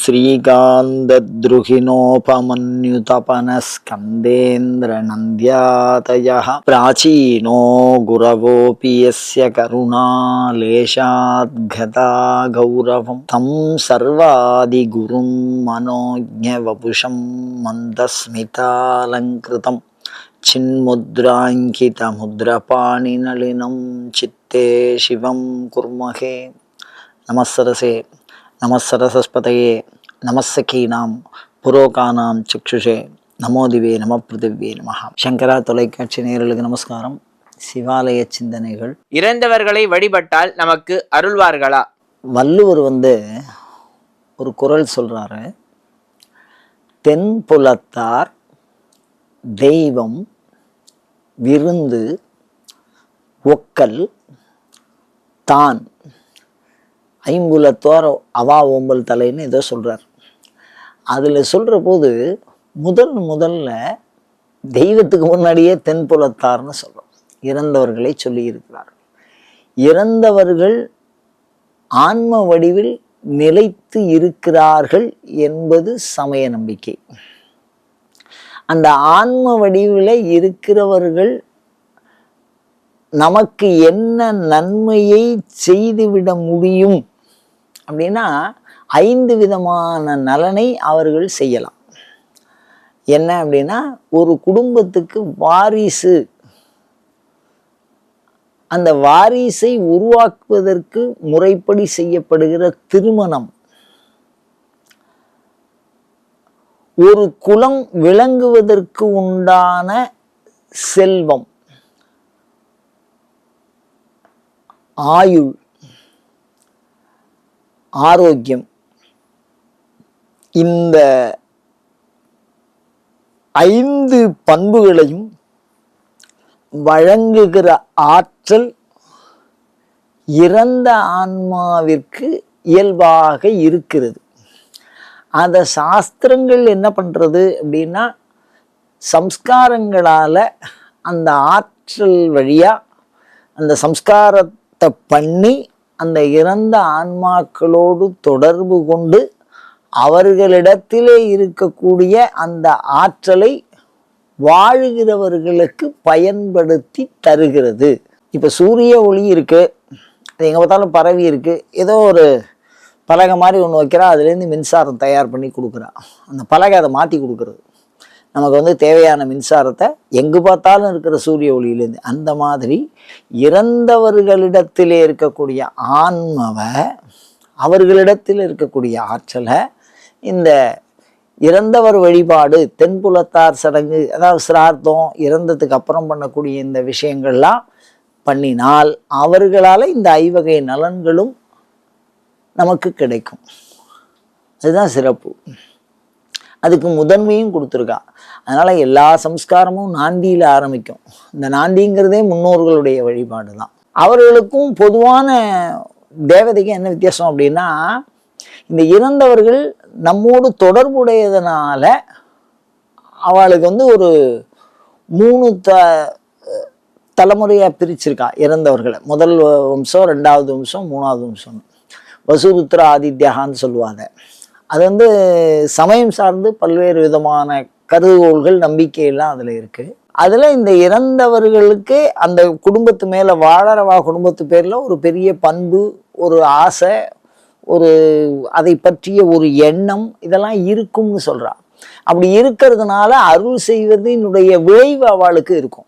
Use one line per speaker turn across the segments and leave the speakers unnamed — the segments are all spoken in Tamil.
श्रीकान्तद्रुहिणोपमन्युतपनस्कन्देन्द्रनन्द्यातयः प्राचीनो गुरवोऽपि यस्य करुणालेशाद्गता गौरवं तं सर्वादिगुरुं मंदस्मतालंकृत मन्दस्मितालङ्कृतं। छिन्मुद्राङ्कितमुद्रपाणिनलिनं चित्ते शिव कुर्महे। नमः நமசரசஸ்பதையே நமசகீனாம் புரோகானாம் சக்ஷுஷே நமோதிவே நம பிருத்திவே நமஹா சங்கரா தொலைக்காட்சி நேயர்களுக்கு நமஸ்காரம். சிவாலய சிந்தனைகள்.
இறந்தவர்களை வழிபட்டால் நமக்கு அருள்வார்களா?
வள்ளுவர் வந்து ஒரு குறள் சொல்றாரு. தென்புலத்தார் தெய்வம் விருந்து ஒக்கல் தான். ஐம்புலத்தோர் அவா ஓம்பல் தலைன்னு ஏதோ சொல்கிறார் அதில் சொல்கிற போது முதல் முதல்ல தெய்வத்துக்கு முன்னாடியே தென்புலத்தார்னு சொல்கிறோம் இறந்தவர்களை சொல்லி இருக்கிறார் இறந்தவர்கள் ஆன்ம வடிவில் நிலைத்து இருக்கிறார்கள் என்பது சமய நம்பிக்கை. அந்த ஆன்ம வடிவில் இருக்கிறவர்கள் நமக்கு என்ன நன்மையை செய்துவிட முடியும் அப்படின்னா ஐந்து விதமான நலனை அவர்கள் செய்யலாம். என்ன அப்படின்னா ஒரு குடும்பத்துக்கு வாரிசு. அந்த வாரிசை உருவாக்குவதற்கு முறைப்படி செய்யப்படுகிற திருமணம். ஒரு குலம் விளங்குவதற்கு உண்டான செல்வம். ஆயுள். ஆரோக்கியம். இந்த ஐந்து பண்புகளையும் வழங்குகிற ஆற்றல் இறந்த ஆன்மாவிற்கு இயல்பாக இருக்கிறது. அந்த சாஸ்திரங்கள் என்ன பண்ணுறது அப்படின்னா சம்ஸ்காரங்களால் அந்த ஆற்றல் வழியாக அந்த சம்ஸ்காரத்தை பண்ணி அந்த இறந்த ஆன்மாக்களோடு தொடர்பு கொண்டு அவர்களிடத்திலே இருக்கக்கூடிய அந்த ஆற்றலை வாழுகிறவர்களுக்கு பயன்படுத்தி தருகிறது. இப்போ சூரிய ஒளி இருக்குது அது எங்கே பார்த்தாலும் பரவி இருக்குது ஏதோ ஒரு பலகை மாதிரி ஒன்று வைக்கிறா அதுலேருந்து மின்சாரம் தயார் பண்ணி கொடுக்குறா. அந்த பலகை அதை மாற்றி கொடுக்குறது. நமக்கு வந்து தேவையான மின்சாரத்தை எங்கு பார்த்தாலும் இருக்கிற சூரிய ஒளியிலேருந்து அந்த மாதிரி இறந்தவர்களிடத்திலே இருக்கக்கூடிய ஆன்மாவை அவர்களிடத்தில் இருக்கக்கூடிய ஆற்றலை இந்த இறந்தவர் வழிபாடு தென்புலத்தார் சடங்கு அதாவது சிரார்த்தம் இறந்ததுக்கு அப்புறம் பண்ணக்கூடிய இந்த விஷயங்கள்லாம் பண்ணினால் அவர்களால் இந்த ஐவகை நலன்களும் நமக்கு கிடைக்கும். அதுதான் சிறப்பு. அதுக்கு முதன்மையும் கொடுத்துருக்கா அதனால் எல்லா சம்ஸ்காரமும் நாந்தியில் ஆரம்பிக்கும். இந்த நாந்திங்கிறதே முன்னோர்களுடைய வழிபாடு தான். அவர்களுக்கும் பொதுவான தேவதைக்கு என்ன வித்தியாசம் அப்படின்னா இந்த இறந்தவர்கள் நம்மோடு தொடர்புடையதுனால அவளுக்கு வந்து ஒரு மூணு த தலைமுறையாக பிரிச்சிருக்கா இறந்தவர்களை. முதல் வம்சம் ரெண்டாவது வம்சம் மூணாவது வம்சம் வசுருத்ர ஆதித்யகான்னு சொல்லுவாங்க. அது வந்து சமயம் சார்ந்து பல்வேறு விதமான கருதுகோள்கள் நம்பிக்கையெல்லாம் அதில் இருக்குது அதில் இந்த இறந்தவர்களுக்கு அந்த குடும்பத்து மேலே வாழறவா குடும்பத்து பேரில் ஒரு பெரிய பண்பு ஒரு ஆசை ஒரு அதை பற்றிய ஒரு எண்ணம் இதெல்லாம் இருக்கும்னு சொல்கிறா அப்படி இருக்கிறதுனால அருள் செய்வதனுடைய விளைவு அவளுக்கு இருக்கும்.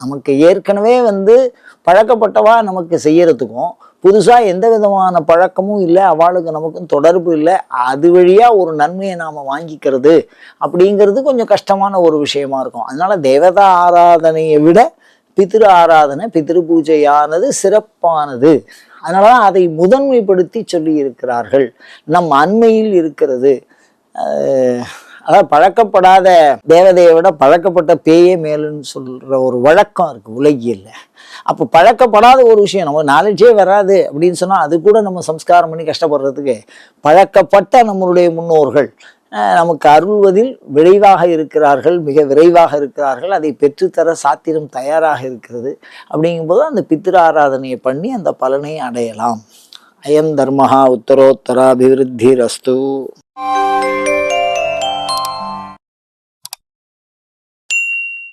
நமக்கு ஏற்கனவே வந்து பழக்கப்பட்டவா நமக்கு செய்யறதுக்கும் புதுசாக எந்த விதமான பழக்கமும் இல்லை அவளுக்கு நமக்கும் தொடர்பு இல்லை அது வழியாக ஒரு நன்மையை நாம் வாங்கிக்கிறது அப்படிங்கிறது கொஞ்சம் கஷ்டமான ஒரு விஷயமா இருக்கும். அதனால் தேவதா ஆராதனையை விட பித்திரு ஆராதனை பித்திரு பூஜையானது சிறப்பானது. அதனால தான் அதை முதன்மைப்படுத்தி சொல்லி இருக்கிறார்கள் நம் அண்மையில் இருக்கிறது. அதாவது பழக்கப்படாத தேவதையை விட பழக்கப்பட்ட பேயே மேலுன்னு சொல்கிற ஒரு வழக்கம் இருக்குது உலகியில் அப்போ பழக்கப்படாத ஒரு விஷயம் நம்ம நாலேஜே வராது அப்படின்னு சொன்னால் அது கூட நம்ம சம்ஸ்காரம் பண்ணி கஷ்டப்படுறதுக்கு பழக்கப்பட்ட நம்மளுடைய முன்னோர்கள் நமக்கு அருள்வதில் விரைவாக இருக்கிறார்கள் மிக விரைவாக இருக்கிறார்கள் அதை பெற்றுத்தர சாத்திரம் தயாராக இருக்கிறது அப்படிங்கும்போது அந்த பித்திர ஆராதனையை பண்ணி அந்த பலனை அடையலாம். அயம் தர்மஹா உத்தரோத்தராபிவிருத்தி ரஸ்து